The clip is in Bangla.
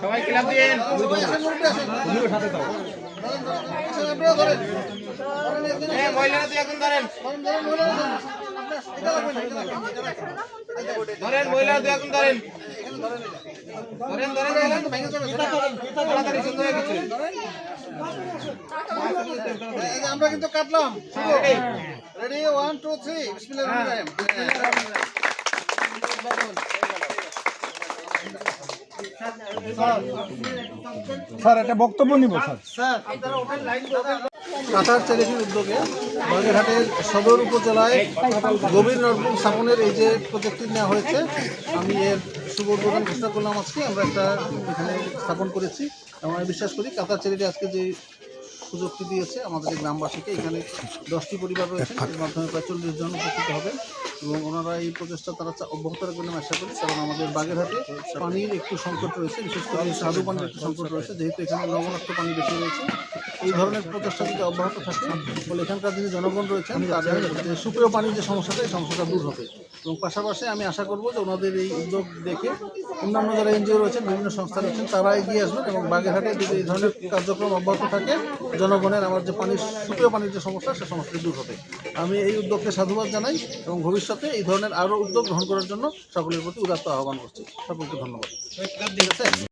সবাই ক্লাব দিন হ্যাঁ মহিলারা দুই একজন ধরেন। ধরেন মহিলারা দুই একজন ধরেন। ধরেন ধরেন ধরেন। তাড়াতাড়ি সুন্দর হয়ে গেছে। আমরা কিন্তু কাটলাম। রেডি ওয়ান টু থ্রি বিসমিল্লাহির স্যার, একটা বক্তব্য নিব, স্যার। কাতার চ্যারিটির উদ্যোগে বাগেরহাটের সদর উপজেলায় গভীর নলকূপ স্থাপনের এই যে প্রজেক্টটি নেওয়া হয়েছে, আমি এর শুভ উদ্বোধন ঘোষণা করলাম আজকে। আমরা একটা এখানে স্থাপন করেছি। এবং আমি বিশ্বাস করি কাতার চ্যারিটি আজকে যে সুযোগটি দিয়েছে। আমাদের এই গ্রামবাসীকে এখানে দশটি পরিবার রয়েছে এর মাধ্যমে প্রায় চল্লিশ জন উপকৃত হবে। এবং ওনারা এই প্রচেষ্টা তারা অব্যাহত রাখবেন আমি আশা করি কারণ আমাদের বাগেরহাটে পানির একটু সংকট রয়েছে বিশেষ করে সাধু পানির একটু সংকট রয়েছে যেহেতু এখানে লবণাক্ত পানি বেশি রয়েছে। এই ধরনের প্রচেষ্টা যদি অব্যাহত থাকে ফলে এখানকার যিনি জনগণ রয়েছেন তাদের যে সুপেয় পানির যে সমস্যাটা এই সমস্যাটা দূর হবে। এবং পাশাপাশি আমি আশা করব যে ওনাদের এই উদ্যোগ দেখে অন্যান্য যারা এনজিও রয়েছেন বিভিন্ন সংস্থা রয়েছেন তারা এগিয়ে আসবেন এবং বাগেরহাটে যদি এই ধরনের কার্যক্রম অব্যাহত থাকে জনগণের আমার যে পানির সুপেয় পানির যে সমস্যা সে সমস্যাটি দূর হবে। আমি এই উদ্যোগকে সাধুবাদ জানাই এবং ভবিষ্যতে এই ধরনের আরও উদ্যোগ গ্রহণ করার জন্য সকলের প্রতি উদাত্ত আহ্বান করছি। সকলকে ধন্যবাদ। ঠিক আছে?